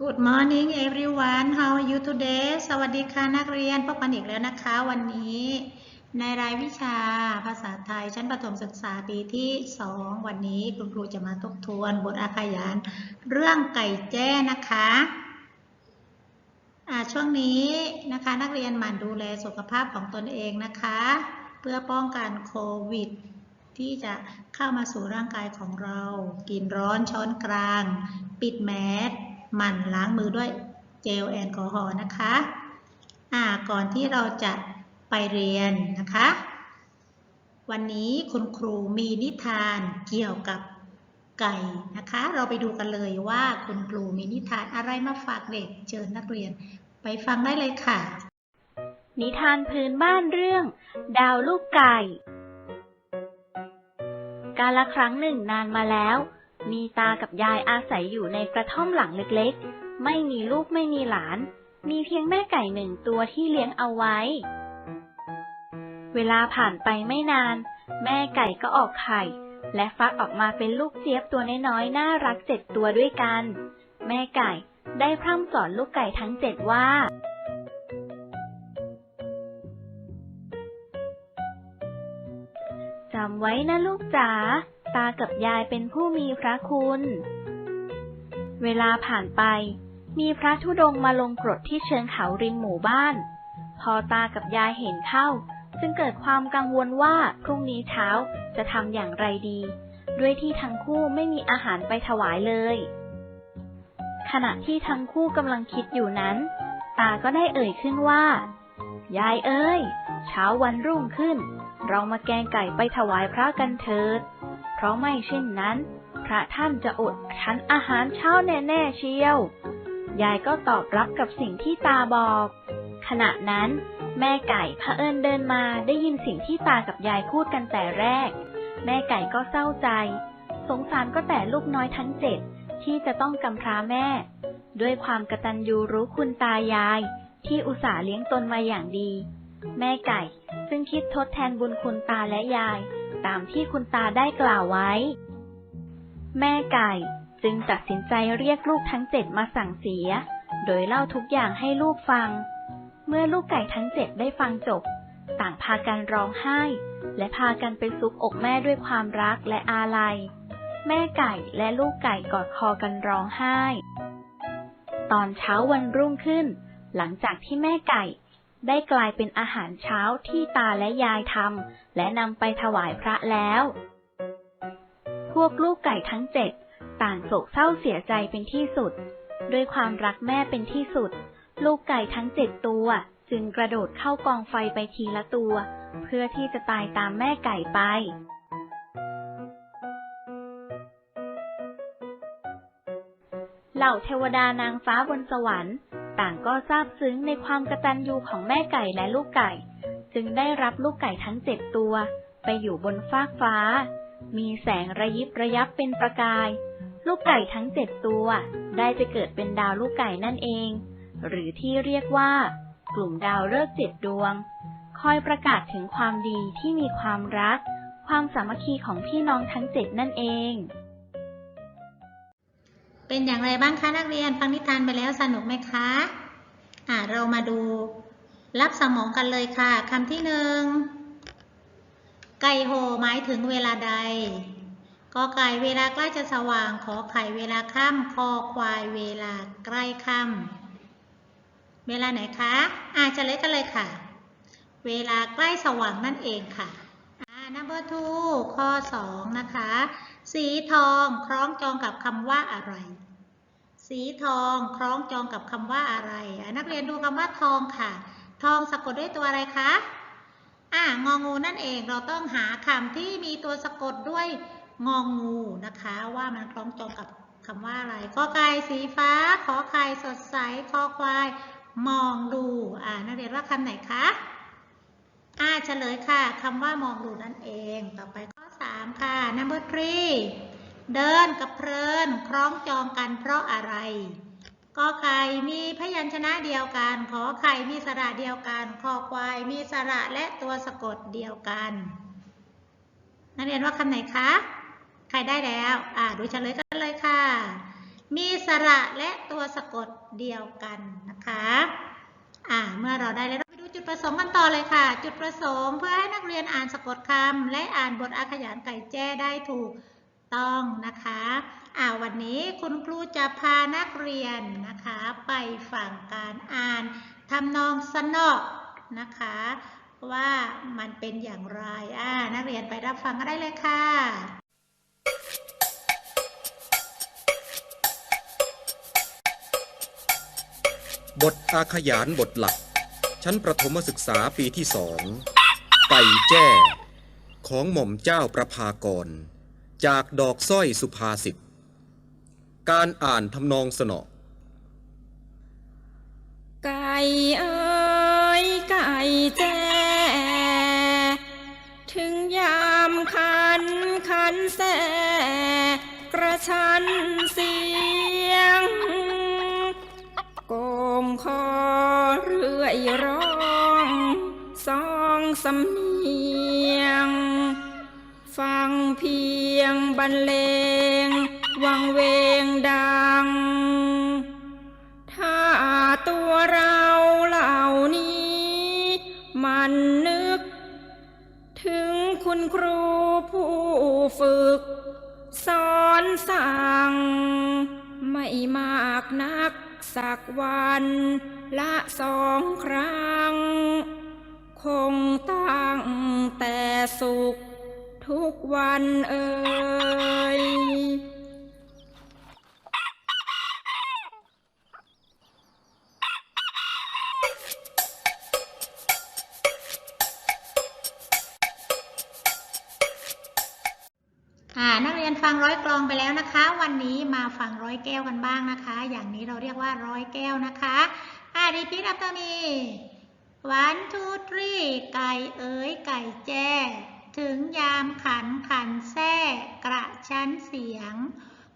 Good morning everyone how are you today สวัสดีค่ะนักเรียนพบกันอีกแล้วนะคะ วันนี้ ในรายวิชาภาษาไทยชั้นประถมศึกษาปีที่ 2 วันนี้คุณครูจะมาทบทวนบทอาขยาน เรื่องไก่แจ้นะคะช่วงนี้นะคะนักเรียนหมั่นดูแลสุขภาพของตนเองนะคะ เพื่อป้องกันโควิดที่จะเข้ามาสู่ร่างกายของเรา กินร้อนช้อนกลาง ปิดแมส หมั่นล้างมือด้วยเจลแอลกอฮอล์นะคะอ่าก่อนที่เราจะไปเรียนนะคะ วันนี้คุณครูมีนิทานเกี่ยวกับไก่นะคะ เราไปดูกันเลยว่าคุณครูมีนิทานอะไรมาฝากเด็กเชิญนักเรียน ไปฟังได้เลยค่ะ นิทานพื้นบ้านเรื่อง ดาวลูกไก่ กาลครั้งหนึ่งนานมาแล้ว มีตากับยายอาศัยอยู่ในกระท่อมหลังเล็กๆ ไม่มีลูกไม่มีหลาน มีเพียงแม่ไก่หนึ่งตัวที่เลี้ยงเอาไว้ เวลาผ่านไปไม่นาน แม่ไก่ก็ออกไข่ และฟักออกมาเป็นลูกเจี๊ยบตัวน้อยๆ น่ารักเจ็ดตัวด้วยกัน แม่ไก่ได้พร่ำสอนลูกไก่ทั้งเจ็ดว่าจำไว้นะลูกจ๋า ตากับยายเป็นผู้มีพระคุณ เวลาผ่านไป มีพระธุดงค์มาลงกรดที่เชิงเขาริมหมู่บ้าน พอตากับยายเห็นเข้า จึงเกิดความกังวลว่าพรุ่งนี้เช้าจะทำอย่างไรดี ด้วยที่ทั้งคู่ไม่มีอาหารไปถวายเลย ขณะที่ทั้งคู่กำลังคิดอยู่นั้น ตาก็ได้เอ่ยขึ้นว่า ยายเอ้ย เช้าวันรุ่งขึ้น เรามาแกงไก่ไปถวายพระกันเถิด ราะไม่เช่นนั้น พระท่านจะอดฉันอาหารเช้าแน่ๆเชียว ยายก็ตอบรับกับสิ่งที่ตาบอก ขณะนั้น แม่ไก่พระเอิญเดินมาได้ยินสิ่งที่ตากับยายพูดกันแต่แรก แม่ไก่ก็เศร้าใจ สงสารก็แต่ลูกน้อยทั้งเจ็ดที่จะต้องกำพร้าแม่ ด้วยความกตัญญูรู้คุณตายาย ที่อุตส่าห์เลี้ยงตนมาอย่างดี แม่ไก่ซึ่งคิดทดแทนบุญคุณตาและยาย ตามที่คุณตาได้กล่าวไว้ แม่ไก่จึงตัดสินใจเรียกลูกทั้งเจ็ดมาสั่งเสีย โดยเล่าทุกอย่างให้ลูกฟัง เมื่อลูกไก่ทั้งเจ็ดได้ฟังจบ ต่างพากันร้องไห้ และพากันไปซุบอกแม่ด้วยความรักและอาลัย แม่ไก่และลูกไก่กอดคอกันร้องไห้ ตอนเช้าวันรุ่งขึ้น หลังจากที่แม่ไก่ ได้กลายเป็นอาหารเช้าที่ตาและยายทำและนำไปถวายพระแล้ว พวกลูกไก่ทั้งเจ็ดต่างโศกเศร้าเสียใจเป็นที่สุด ด้วยความรักแม่เป็นที่สุด ลูกไก่ทั้งเจ็ดตัวจึงกระโดดเข้ากองไฟไปทีละตัว เพื่อที่จะตายตามแม่ไก่ไปเหล่าเทวดานางฟ้าบนสวรรค์ ต่างก็ซาบซึ้งในความกระตัญญูของแม่ไก่และลูกไก่ จึงได้รับลูกไก่ทั้งเจ็ดตัว ไปอยู่บนฟากฟ้า มีแสงระยิบระยับเป็นประกาย ลูกไก่ทั้งเจ็ดตัว ได้ไปเกิดเป็นดาวลูกไก่นั่นเอง หรือที่เรียกว่า กลุ่มดาวฤกษ์เจ็ดดวง คอยประกาศถึงความดีที่มีความรัก ความสามัคคีของพี่น้องทั้งเจ็ดนั่นเอง เป็นอย่างไรบ้างคะนักเรียนฟังนิทานไปแล้วสนุกไหมคะอ่าเรามาดู รับสมองกันเลยค่ะคำที่หนึ่งไก่โหหมายถึงเวลาใดกอไก่เวลาใกล้จะสว่าง ขอไข่เวลาค่ำคอควายเวลาใกล้ค่ำเวลาไหนคะอ่าจะเล็กกันเลยค่ะ เวลาใกล้สว่างนั่นเองค่ะอ่า number two ข้อสองนะคะ สีทองคล้องจองกับคำว่าอะไร สีทองคล้องจองกับคำว่าอะไร นักเรียนดูคำว่าทองค่ะ ทองสะกดด้วยตัวอะไรคะอ่างองูนั่นเองเราต้องหาคำที่มีตัวสะกดด้วยงองูนะคะ ว่ามันคล้องจองกับคำว่าอะไรกอไก่สีฟ้า ขอไข่สดใสคอควาย มองดูอ่านักเรียนว่าคำไหนคะอ่าเฉลยค่ะคำว่ามองดูนั่นเอง ต่อไป ค่ะ number three เดินกับเพลินคล้องจองกันเพราะอะไรกอไก่มีพยัญชนะเดียวกัน ขอไข่มีสระเดียวกัน คอควายมีสระและตัวสะกดเดียวกัน นักเรียนว่าคำไหนคะ ใครได้แล้ว อ่าดูเฉลยกันเลยค่ะ มีสระและตัวสะกดเดียวกันนะคะ อ่า เมื่อเราได้แล้วเราไปดูจุดประสงค์ก อเลยค่ะ จุดประสงค์เพื่อให้นักเรียนอ่านสะกดคำและอ่านบทอาขยานไก่แจ้ได้ถูกต้องนะคะอ่าวันนี้คุณครูจะพานักเรียนนะคะ ไปฟังการอ่านทำนองสนอนะคะ ว่ามันเป็นอย่างไรอ่านักเรียนไปรับฟังก็ได้เลยค่ะบทอาขยานบทหลัก ชั้นประถมศึกษาปีที่สองไก่แจ้ ของหม่อมเจ้าประภากร จากดอกสร้อยสุภาษิต การอ่านทำนองสนอไก่เอ้ยไก่แจ้ ถึงยามคันคันแสกระชันเสียง โกงคอ รื่อยร้องสองสำเนียง ฟังเพียงบรรเลง วังเวงดัง ถ้าตัวเราเหล่านี้ มันนึก ถึงคุณครูผู้ฝึก สอนสั่ง ไม่มากนักสักวัน ละสองครั้ง คงตั้งแต่สุข ทุกวันเอ่ยอ่านักเรียนฟังร้อยกลองไปแล้วนะคะ วันนี้มาฟังร้อยแก้วกันบ้างนะคะ อย่างนี้เราเรียกว่าร้อยแก้วนะคะ อ่า repeat after me one two three ไก่เอ๋ยไก่แจ้ ถึงยามขันขันแท้กระชั้นเสียง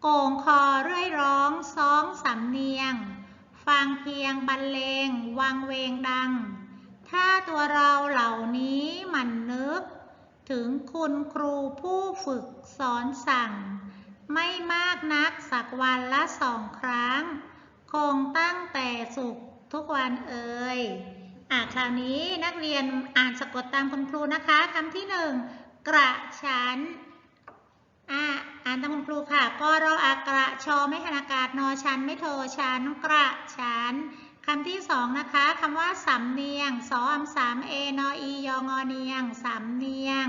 โก่งคอเรื่อยร้องสองสำเนียง ฟังเพียงบรรเลง วังเวงดัง ถ้าตัวเราเหล่านี้มันนึก ถึงคุณครูผู้ฝึกสอนสั่ง ไม่มากนักสักวันละสองครั้ง คงตั้งแต่สุข ทุกวันเอ่ยอะคราวนี้นักเรียนอ่านสะกดตามคุณครูนะคะคำที่หนึ่งกระชั้นอะอ่านตามคุณครูค่ะก็รออากระชอไม่หันอากาศนอชันไม่โทชันกระชั้นคำที่สองนะคะคำว่าสำเนียงสออมสามเอนออียองอเนียงสำเนียง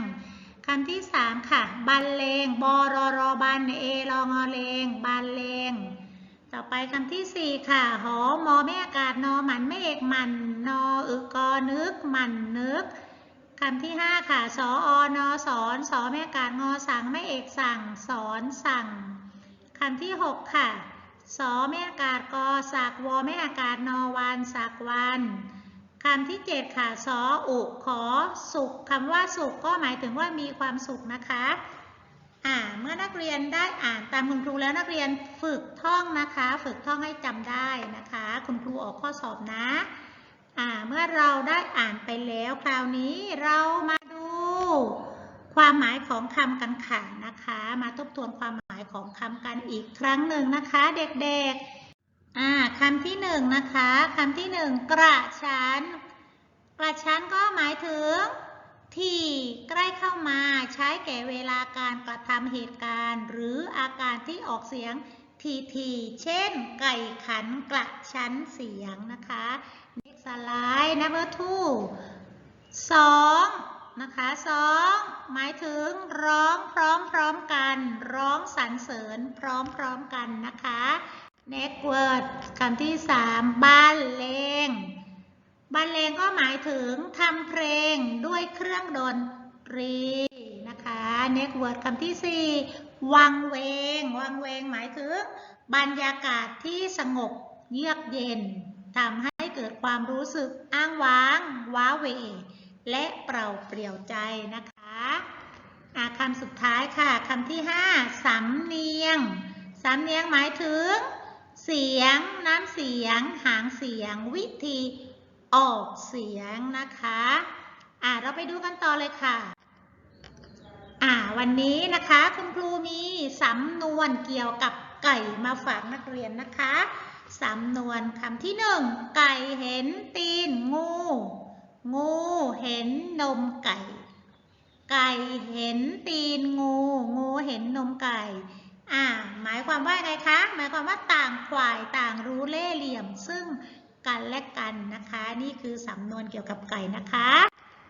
คำที่สามค่ะบรรเลงบอรอรอบันเอรองอเลงบรรเลง ต่อไปคำที่สี่ค่ะ หอมอไม่อากาศนอหมันไม่เอกหมัน นออึกอนึกหมันนึกคำที่ห้าค่ะ สออนอสอน สอไม่อากาศงอสั่งไม่เอกสั่ง สอนสั่งคำที่หกค่ะ สอไม่อากาศกอสักวอไม่อากาศนอวันสักวันคำที่เจ็ดค่ะ สออุขอสุขคำว่าสุขก็หมายถึงว่ามีความสุขนะคะ อ่าเมื่อนักเรียนได้อ่านตามคุณครูแล้วนักเรียนฝึกท่องนะคะ ฝึกท่องให้จำได้นะคะ คุณครูออกข้อสอบนะอ่าเมื่อเราได้อ่านไปแล้วคราวนี้เรามาดู ความหมายของคำกันค่ะนะคะ มาทบทวนความหมายของคำกันอีกครั้งหนึ่งนะคะ เด็กๆอ่าคำที่หนึ่งนะคะคำที่หนึ่งกระชั้นกระชั้นก็หมายถึง ที่ใกล้เข้ามาใช้แก่เวลาการกระทำเหตุการณ์ หรืออาการที่ออกเสียงทีทีๆเช่น ไก่ขันกระชั้นเสียงนะคะ next slide number two สองนะคะสองหมายถึงร้องพร้อมๆกัน ร้องสรรเสริญพร้อมๆกันนะคะ next word คำที่สามบ้านเลง บรรเลงก็หมายถึงทำเพลงด้วยเครื่องดนตรีนะคะ next word คำที่สี่วังเวง วังเวงหมายถึง บรรยากาศที่สงบเยือกเย็นทำให้เกิดความรู้สึกอ้างว้าง ว้าเหวและเปล่าเปลี่ยวใจนะคะอะคำสุดท้ายค่ะคำที่ห้าสำเนียง สำเนียงหมายถึง เสียง น้ำเสียง หางเสียง วิธี ออกเสียงนะคะ อ่าเราไปดูกันต่อเลยค่ะ อ่าวันนี้นะคะคุณครูมีสำนวนเกี่ยวกับไก่มาฝากนักเรียนนะคะ สำนวนคำที่หนึ่งไก่เห็นตีนงู งูเห็นนมไก่ ไก่เห็นตีนงู งูเห็นนมไก่อ่าหมายความว่าไงคะ หมายความว่าต่างฝ่ายต่างรู้เล่ห์เหลี่ยม ซึ่ง กันและกันนะคะ นี่คือสำนวนเกี่ยวกับไก่นะคะ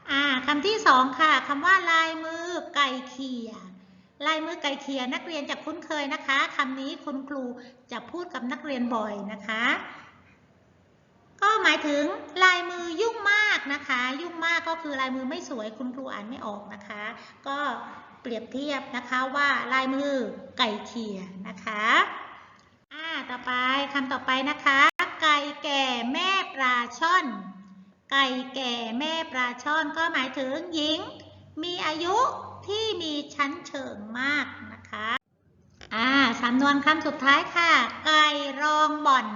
อ่าคำที่สองค่ะคำว่าลายมือไก่เขียลายมือไก่เขียนักเรียนจะคุ้นเคยนะคะคำนี้คุณครูจะพูดกับนักเรียนบ่อยนะคะ ก็หมายถึงลายมือยุ่งมากนะคะ ยุ่งมากก็คือลายมือไม่สวยคุณครูอ่านไม่ออกนะคะ ก็เปรียบเทียบนะคะว่าลายมือไก่เขียนะคะอ่าต่อไปคำต่อไปนะคะ ไก่แก่แม่ปลาช่อน ไก่แก่แม่ปลาช่อนก็หมายถึงหญิง มีอายุที่มีชั้นเชิงมากนะคะอ่าสำนวนคำสุดท้ายค่ะ ไก่รองบ่อน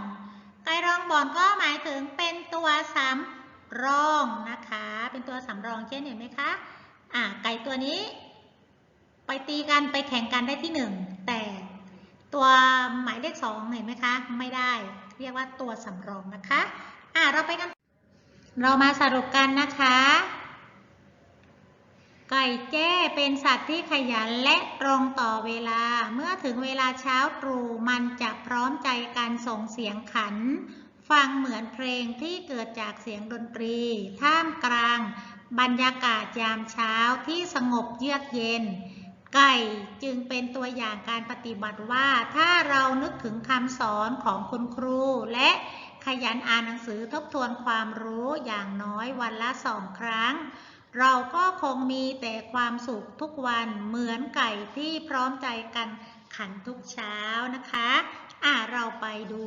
ไก่รองบ่อนก็หมายถึงเป็นตัวสำรองนะคะ เป็นตัวสำรองเช่นเห็นไหมคะอ่าไก่ตัวนี้ ไปตีกันไปแข่งกันได้ที่หนึ่ง ตัวหมายเลขสองเห็นไหมคะ ไม่ได้ เรียกว่าตัวสำรองนะคะอ่าเราไปกัน เรามาสรุปกันนะคะ ไก่แจ้เป็นสัตว์ที่ขยันและตรงต่อเวลา เมื่อถึงเวลาเช้าตรู่มันจะพร้อมใจกันส่งเสียงขัน ฟังเหมือนเพลงที่เกิดจากเสียงดนตรี ท่ามกลางบรรยากาศยามเช้าที่สงบเยือกเย็น ไก่จึงเป็นตัวอย่างการปฏิบัติว่าถ้าเรานึกถึงคำสอนของคุณครู และขยันอ่านหนังสือทบทวนความรู้อย่างน้อยวันละสองครั้ง เราก็คงมีแต่ความสุขทุกวันเหมือนไก่ที่พร้อมใจกันขันทุกเช้านะคะอ่าเราไปดู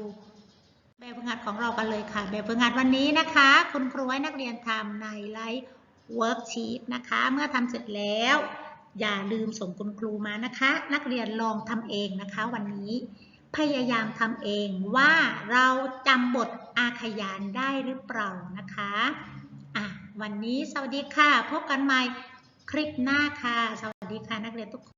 แบบฝึกหัดของเรากันเลยค่ะ แบบฝึกหัดวันนี้นะคะ คุณครูให้นักเรียนทำในไลฟ์เวิร์กชีตนะคะ เมื่อทำเสร็จแล้ว อย่าลืมส่งคุณครูมานะคะ นักเรียนลองทำเองนะคะวันนี้ พยายามทำเองว่าเราจำบทอาขยานได้หรือเปล่านะคะอะวันนี้สวัสดีค่ะ พบกันใหม่คลิปหน้าค่ะ สวัสดีค่ะนักเรียนทุกคน